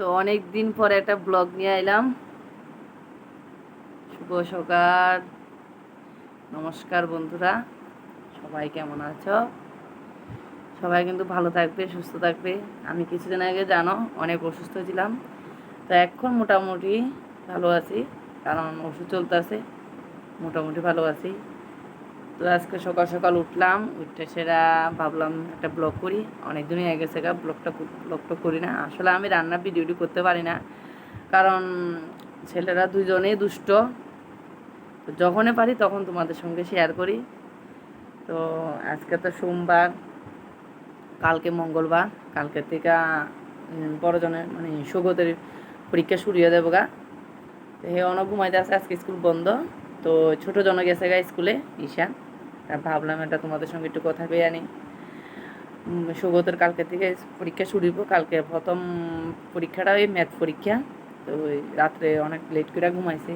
তো অনেক দিন পরে একটা ব্লগ নিয়ে এলাম শুভ সকাল। নমস্কার বন্ধুরা। সবাই কেমন আছো? সবাই কিন্তু ভালো থাকবে, সুস্থ থাকবে। আমি কিছুদিন আগে, জানো, অনেক অসুস্থ ছিলাম। তো এখন মোটামুটি ভালো আছি। কারণ ওষুধ চলতেছে। মোটামুটি ভালো আছি। তো আজকে সকাল সকাল উঠলাম উঠতে সেটা ভাবলাম একটা ব্লগ করি। অনেক দিনই হয়ে গেছে গা ব্লগটা ব্লগটা করি না। আসলে আমি রান্না ভিডিওটি করতে পারি না, কারণ ছেলেরা দুজনেই দুষ্ট। তো যখনই পারি তখন তোমাদের সঙ্গে শেয়ার করি। তো আজকে তো সোমবার, কালকে মঙ্গলবার, কালকে থেকে বড়জনের মানে সৌগতের পরীক্ষা শুরু হয়ে যাব গা। তো হে অনেক ঘুমাইতে আছে, আজকে স্কুল বন্ধ। তো ছোট জন গেছে গা স্কুলে, ঈশান। তা ভাবলাম এটা তোমাদের সঙ্গে একটু কথা কয়ে আনি। সৌগতের কালকে থেকে পরীক্ষা শুরু হইব। কালকে প্রথম পরীক্ষাটা ওই ম্যাথ পরীক্ষা। তো ওই রাত্রে অনেক লেট করে ঘুমাইছে।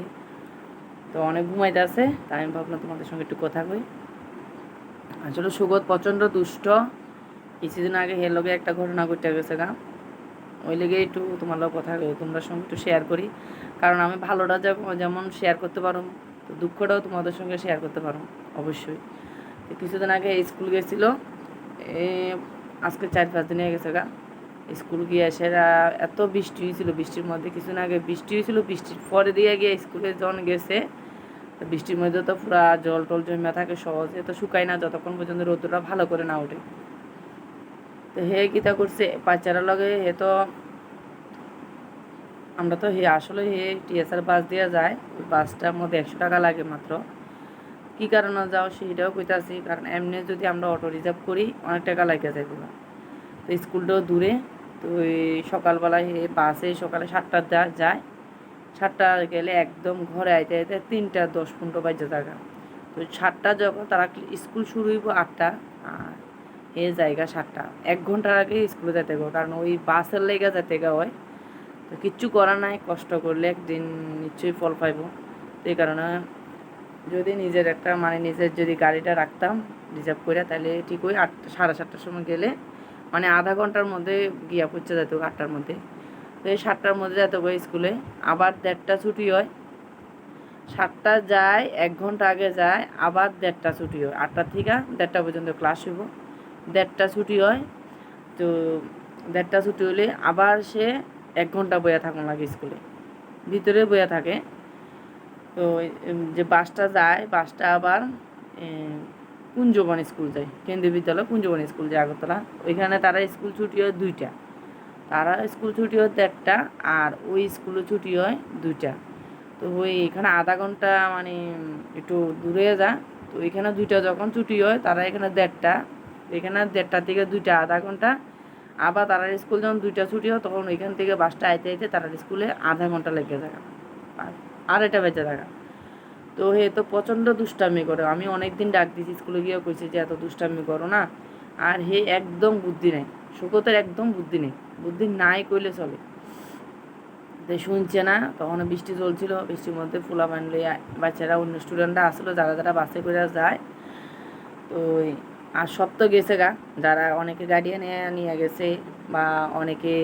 তো অনেক ঘুমাইতে আছে। তাই আমি ভাবলাম তোমাদের সঙ্গে একটু কথা কই আসলে সুগত প্রচণ্ড দুষ্ট। কিছুদিন আগে হের লগে একটা ঘটনা ঘটে গেছে গা। ওই লেগে একটু তোমার কথা তোমরা সঙ্গে একটু শেয়ার করি। কারণ আমি ভালোটা যেমন শেয়ার করতে পারো। তো দুঃখটাও তোমাদের সঙ্গে শেয়ার করতে পারো, অবশ্যই। কিছুদিন আগে স্কুল গেছিল আজকে চার পাঁচ দিন হয়ে গেছে গা। স্কুল গিয়ে সেরা এত বৃষ্টি হয়েছিল, বৃষ্টির মধ্যে কিছুদিন আগে বৃষ্টি হয়েছিল, বৃষ্টির পরে দিয়ে গিয়ে স্কুলে যখন গেছে। বৃষ্টির মধ্যে তো পুরা জল টল জমে থাকে সহজে, তো শুকায় না যতক্ষণ পর্যন্ত রোদটা ভালো করে না ওঠে। তো হে কিতা করছে, বাচ্চারা লগে হে তো আমরা তো আসলে হে টিএসআর বাস দিয়ে যায় ওই বাসটার মধ্যে একশো টাকা লাগে মাত্র। কী কারণে যাও সেইটাও কইতাছি, কারণ এমনি যদি আমরা অটো রিজার্ভ করি, অনেক টাকা লাগে যায় তো স্কুলটাও দূরে, তো ওই সকালবেলায় হে বাসে সকালে সাতটার যায়। সাতটা গেলে একদম ঘরে আইতে আইতে তিনটা, দশ, পনেরো বাজে জায়গা। তো সাতটা যখন, তারা স্কুল শুরু হইব আটটা, আর এ জায়গা সাতটা। এক ঘণ্টার আগে স্কুলে যেতে গো কারণ ওই বাসের লেগে যেতে গা হয় তো কিচ্ছু করার নাই, কষ্ট করলে একদিন নিশ্চয়ই ফল পাইব। এই কারণে যদি নিজের একটা মানে নিজের যদি গাড়িটা রাখতাম রিজার্ভ করে তাহলে ঠিক ওই আটটা, সাড়ে সাতটার সময় গেলে মানে আধা ঘণ্টার মধ্যে গিয়া পড়ছে যেত আটটার মধ্যে। তো এই সাতটার মধ্যে যেত স্কুলে, আবার দেড়টা ছুটি হয়। সাতটা যায়, এক ঘণ্টা আগে যায়, আবার দেড়টা ছুটি হয়। আটটা থেকে দেড়টা পর্যন্ত ক্লাস হইব। দেড়টা ছুটি হয়, তো দেড়টা ছুটি হলে আবার সে এক ঘণ্টা বইয়া থাকুন লাগে স্কুলে। ভিতরে বইয়া থাকে। তো যে বাসটা যায়, বাসটা আবার কুঞ্জবন স্কুল যায়। কেন্দ্রীয় বিদ্যালয় কুঞ্জবন স্কুল যায় আগরতলা। ওইখানে তারা স্কুল ছুটি হয় দুইটা। তারা স্কুল ছুটি হয় দেড়টা আর ওই স্কুলে ছুটি হয় দুইটা। তো ওই এখানে আধা ঘণ্টা মানে একটু দূরে যা। তো এখানে দুইটা যখন ছুটি হয় তারা এখানে দেড়টা। এখানে দেড়টা থেকে দুইটা আধা ঘণ্টা আবার তারা স্কুল যখন দুইটা ছুটি হয়, তখন ওইখান থেকে বাসটা আইতে আইতে তারা স্কুলে আধা ঘণ্টা লেগে থাকা আর এটা বেঁচে থাকা তো হে তো প্রচণ্ড দুষ্টামি করে। আমি অনেক দিন ডাক দিয়েছি স্কুলে গিয়েও কইছি যে, এত দুষ্টামি করো না। আর হে একদম বুদ্ধি নেই। সুকতের একদম বুদ্ধি নেই। বুদ্ধি নাই কইলে চলে। তো শুনছে না, তখন বৃষ্টি চলছিল। বৃষ্টির মধ্যে ফুলা বানলে বাচ্চারা, অন্য স্টুডেন্টরা আসলো, যারা যারা বাসে করে যায়। তো আর সব তো গেছে গা। যারা অনেকে গাড়ি নিয়ে গেছে বা অনেকে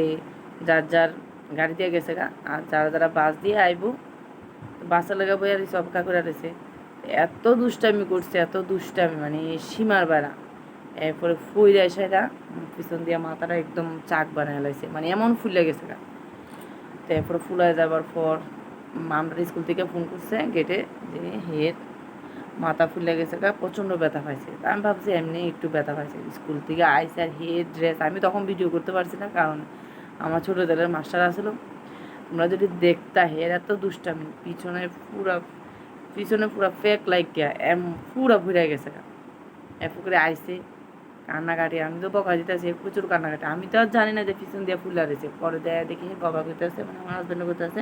যার যার গাড়ি দিয়ে গেছে গা, আর যারা যারা বাস দিয়ে আইবো, বাসে লাগা বই আর অপেক্ষা করে রয়েছে। এত দুষ্টামি করছে, এত দুষ্টামি মানে সীমার বেড়া। এরপরে ফুই যায় সেটা পিছন দিয়ে মাথাটা একদম চাক বানায় লাইছে মানে এমন ফুলে গেছে গা। তারপরে ফুলায় যাবার পর আমরা স্কুল থেকে ফোন করছে গেটে যে হেড মাথা ফুলে গেছে, গা প্রচণ্ড ব্যথা পাইছে। আমি ভাবছি এমনি একটু ব্যথা পাইছে। স্কুল থেকে আইস আর হেড ড্রেস, আমি তখন ভিডিও করতে পারছি না, কারণ আমার ছোটো দলের মাস্টার আসলো। তোমরা যদি দেখতা, হের এত দুষ্টামি, পিছনে পুরা পিছনে পুরা ফেক লাইক এম, পুরা ঘুরে গেছে এরপর করে আইসে কান্নাকাটি, আমি তো বকা দিতেছি, প্রচুর কান্নাকাটি। আমি তো আর জানি না যে পিছন দিয়ে ফুলে রয়েছে পরে দেয় দেখি বাবা করতেছে মানে আমার হাজব্যান্ডও করতেছে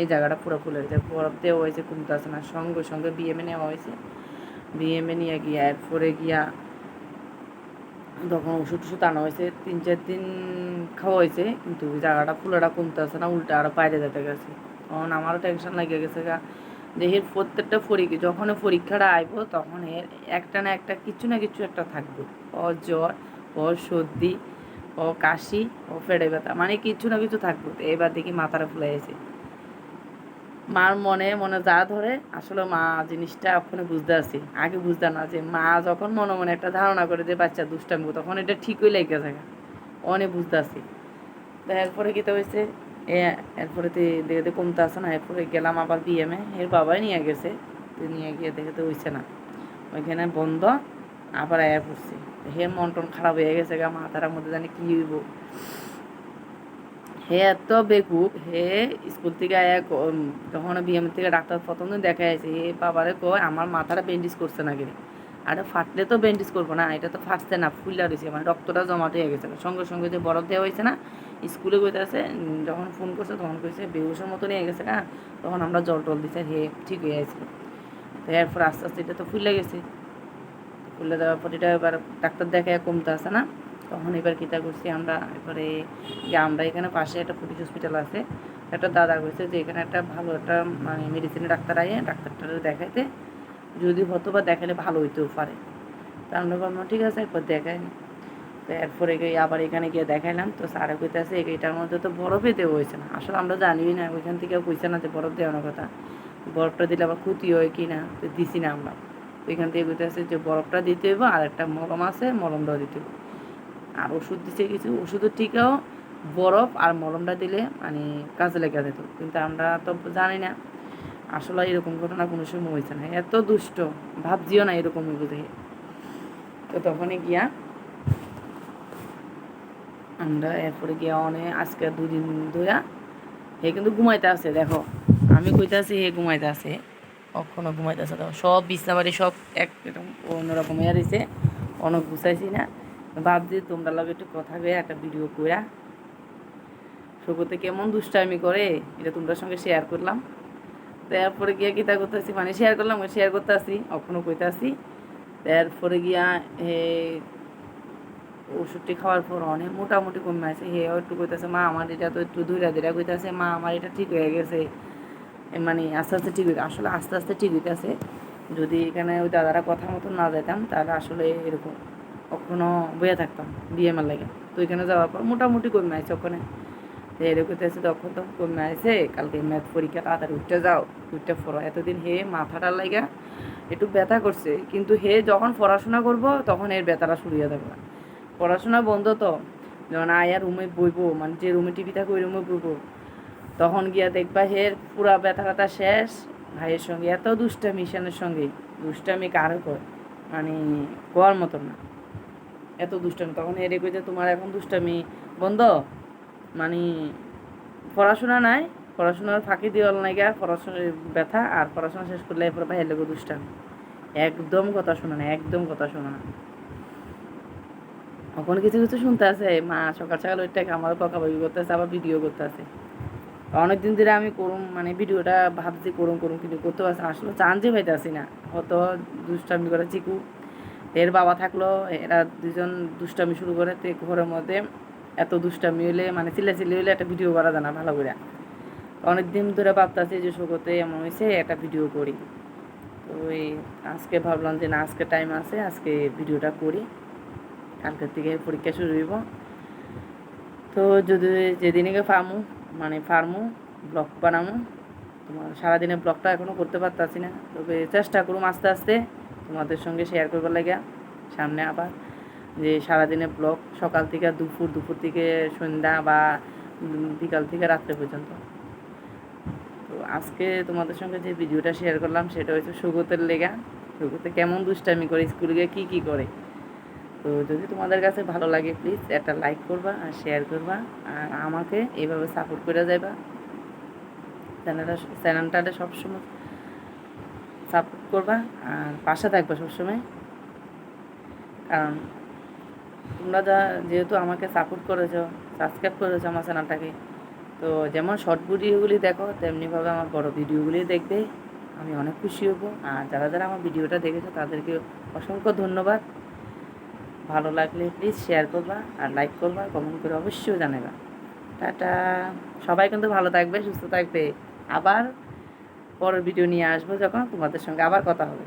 এই জায়গাটা পুরো ফুলে রয়েছে বরফ দেওয়া হয়েছে কমতে আসে না, সঙ্গে সঙ্গে বিএমএ নেওয়া হয়েছে। বিএমএ নিয়ে গিয়া এরপরে গিয়া, তখন ওষুধ টষুধ আনা হয়েছে। তিন, চার দিন খাওয়া হয়েছে, কিন্তু জায়গাটা ফুলাটা কমতে আসে না, উল্টা আরও বাইরে যেতে গেছে। তখন আমারও টেনশন লেগে গেছে গা। এর প্রত্যেকটা পরীক্ষা যখন পরীক্ষাটা আইব তখন এর একটা না একটা কিছু না কিছু একটা থাকবে। ওর জ্বর ওর সর্দি ও কাশি ও ফেড়ে ব্যথা মানে কিছু না কিছু থাকবে। এবার দেখি মাথাটা ফুলে গেছে। মার মনে মনে যা ধরে, আসলে মা জিনিসটা ওখানে বুঝতে আসি আগে বুঝতে না যে মা যখন মনে মনে একটা ধারণা করে যে বাচ্চা দুষ্টামি তখন এটা ঠিকই লেগে থাকে। অনেক বুঝতে আসি এরপরে কী তো হয়েছে? এরপরে তো দেখে কমতে আসে না, এরপরে গেলাম আবার বিএমে এর বাবাই নিয়ে গেছে, তো নিয়ে গিয়ে দেখে তো হয়েছে না। ওইখানে বন্ধ, আবার আয়া পড়ছি। হে, মন টন খারাপ হয়ে গেছে গা মাথাটার মধ্যে জানি কী হইব। হে, এত বেকুব, হে, স্কুল থেকে আয়া তখন বিএম থেকে ডাক্তার প্রথম দেখা যাচ্ছে হে, বাবারে কয়, আমার মাথাটা ব্যান্ডেজ করছে না নাকি আর ফাটলে তো ব্যান্ডেজ করব না, এটা তো ফাটছে না ফুলা রয়েছে মানে রক্তটা জমাট হয়ে গেছে। সঙ্গে সঙ্গে যে বরফ দেওয়া হয়েছে না স্কুলে কইতে আছে যখন ফোন করছে তখন কইছে বেহুশের মতো নিয়ে গেছে না তখন আমরা জল টল দিছে হে ঠিক হয়ে গেছিল তো এরপর আস্তে আস্তে এটা তো ফুলে গেছে। ফুলে দেওয়ার পর এটা এবার ডাক্তার দেখায় কমতে আসে না। তখন এবার কীটা করছি আমরা এবারে আমরা এখানে পাশে একটা পুলিশ হসপিটাল আছে। একটা দাদা কইছে যে এখানে একটা ভালো একটা মানে মেডিসিনের ডাক্তার আইয়ে ডাক্তারটা দেখাইতে। যদি হতো বা দেখালে ভালো হইতেও পারে। তা আমরা ঠিক আছে, একবার দেখাইনি তো এরপরে গিয়ে আবার এখানে গিয়ে দেখাইলাম। তো স্যারে কইতেছে এটার মধ্যে তো বরফে দেওয়া হয়েছে না। আসলে আমরা জানিই না, ওইখান থেকে কইছে না যে বরফ দেওয়ানোর কথা। বরফটা দিলে আবার ক্ষতি হয় কি না, তো দিছি না আমরা। এখান থেকে কইতেছে যে বরফটা দিতে হইব, আর একটা মলম আছে, মলমটাও দিতে হইব। আর ওষুধ দিছে কিছু, ওষুধের টিকাও বরফ আর মলমটা দিলে মানে কাজে লেগে যেত। কিন্তু আমরা তো জানি না, আসলে এরকম ঘটনা কোনো সময় হয়েছে না। এত দুষ্ট ভাবছিও না এরকম দেখে তো তখনই গিয়া আমরা এরপরে গিয়া অনেক আজকে দুদিন ধরে হে কিন্তু ঘুমাইতে আছে, দেখো। আমি কইতে আছি হে ঘুমাইতে আছে, কখনো ঘুমাইতে আছে দেখো সব বিছনা বাড়ি সব এক অন্যরকম হয়ে রয়েছে অনেক গুছাইছি না। ভাবছি তোমরা লগে একটু কথা কয়ে একটা ভিডিও কইরা সবতে কেমন দুষ্টামি করে, এটা তোমরা সঙ্গে শেয়ার করলাম। তারপরে গিয়া কিতা করতেছি মানে শেয়ার করলাম শেয়ার করতে আসি কখনো কইতে আসি তারপরে গিয়া হে ওষুধটি খাওয়ার পর অনেক মোটামুটি কমে আছে। হে একটু কইতেছে মা, আমার এটা তো একটু ধৈরা ধৈরা কইতেছে, মা, আমার এটা ঠিক হয়ে গেছে। মানে আস্তে আস্তে ঠিক হয়ে আসলে আস্তে আস্তে ঠিক হইতেছে। যদি এখানে ওই দাদারা কথা মতো না যেতাম তাহলে আসলে এরকম কখনো বইয়া থাকতাম বিএমএর লাগে। তো এখানে যাওয়ার পর মোটামুটি কমে আছে ওখানে। এরকম আছে তখন তো কমে আছে। কালকে ম্যাথ পরীক্ষা, তাড়াতাড়ি উঠতে যাও। উঠতে পড়ো এতদিন হে, মাথাটার লাগা একটু ব্যথা করছে। কিন্তু হে, যখন পড়াশোনা করব, তখন এর ব্যথাটা শুরু হয়ে যাবে। পড়াশোনা বন্ধ তো। যখন আয়া রুমে বইবো মানে যে রুমে টিভি থাকে ওই রুমে বইবো। তখন গিয়া দেখবা হের পুরা ব্যথা ব্যথা শেষ। ভাইয়ের সঙ্গে এত দুষ্টামি, ঈশানের সঙ্গে। দুষ্টামি কার মানে কোয়ার মতন না। এত দুষ্টামি। তখন হেরে কইতে তোমার এখন দুষ্টামি বন্ধ? মানে পড়াশোনা নাই, পড়াশোনার ফাঁকি দিয়ে নাই গা পড়াশোনা ব্যথা। আর পড়াশোনা শেষ করলে এরপর ভাইয়ের লোক দুষ্টামি। একদম কথা শোনা না, একদম কথা শোনা না। এখন কিছু কিছু শুনতে আছে, মা সকাল সকাল ওইটাকে আমার বকাবকি করতেছে, আবার ভিডিও করতে আছে অনেকদিন ধরে আমি করুম মানে ভিডিওটা ভাবছি করুম করুম, কিন্তু করতে পারছি আসলে চান্সই পাইতে আসি না। অত দুষ্টামি করে চিকু। এর বাবা থাকল, এরা দুজন দুষ্টামি শুরু করে, তো ঘরের মধ্যে এত দুষ্টামি হইলে মানে চিল্লাচিল্লি হইলে একটা ভিডিও করা যায় না ভালো করে অনেক দিন ধরে ভাবতেছি যে শোকতে এমন হয়েছে একটা ভিডিও করি। তো এই আজকে ভাবলাম যে না, আজকে টাইম আছে, আজকে ভিডিওটা করি। কালকের থেকে পরীক্ষা শুরু হইব। তো যদি যেদিনকে ফার্মু মানে ফার্মু ব্লগ বানামু, তোমার সারাদিনে ব্লগটা এখনও করতে পারতাছি না। তবে চেষ্টা করুম আস্তে আস্তে তোমাদের সঙ্গে শেয়ার করবার লাগে সামনে আবার যে সারাদিনে ব্লগ সকাল থেকে দুপুর দুপুর থেকে সন্ধ্যা বা বিকাল থেকে রাত্রে পর্যন্ত। তো আজকে তোমাদের সঙ্গে যে ভিডিওটা শেয়ার করলাম, সেটা হচ্ছে সুগতের লেগা। সুগতে কেমন দুষ্টামি করে, স্কুলে গিয়ে কী কী করে? তো যদি তোমাদের কাছে ভালো লাগে প্লিজ একটা লাইক করবা আর শেয়ার করবা আর আমাকে এইভাবে সাপোর্ট করে যাইবা। চ্যানেলটা চ্যানেলটাতে সবসময় সাপোর্ট করবা আর পাশে থাকবা সবসময়। কারণ তোমরা যা, যেহেতু আমাকে সাপোর্ট করেছ সাবস্ক্রাইব করেছ আমার চ্যানেলটাকে তো যেমন শর্ট ভিডিওগুলি দেখো, তেমনিভাবে আমার বড় ভিডিওগুলি দেখবে, আমি অনেক খুশি হব। আর যারা যারা আমার ভিডিওটা দেখেছ তাদেরকে অসংখ্য ধন্যবাদ। ভালো লাগলে প্লিজ শেয়ার করবা আর লাইক করবা কমেন্ট করে অবশ্যই জানাবা টাটা। সবাই কিন্তু ভালো থাকবে, সুস্থ থাকবে। আবার পরের ভিডিও নিয়ে আসব যখন তোমাদের সঙ্গে আবার কথা হবে।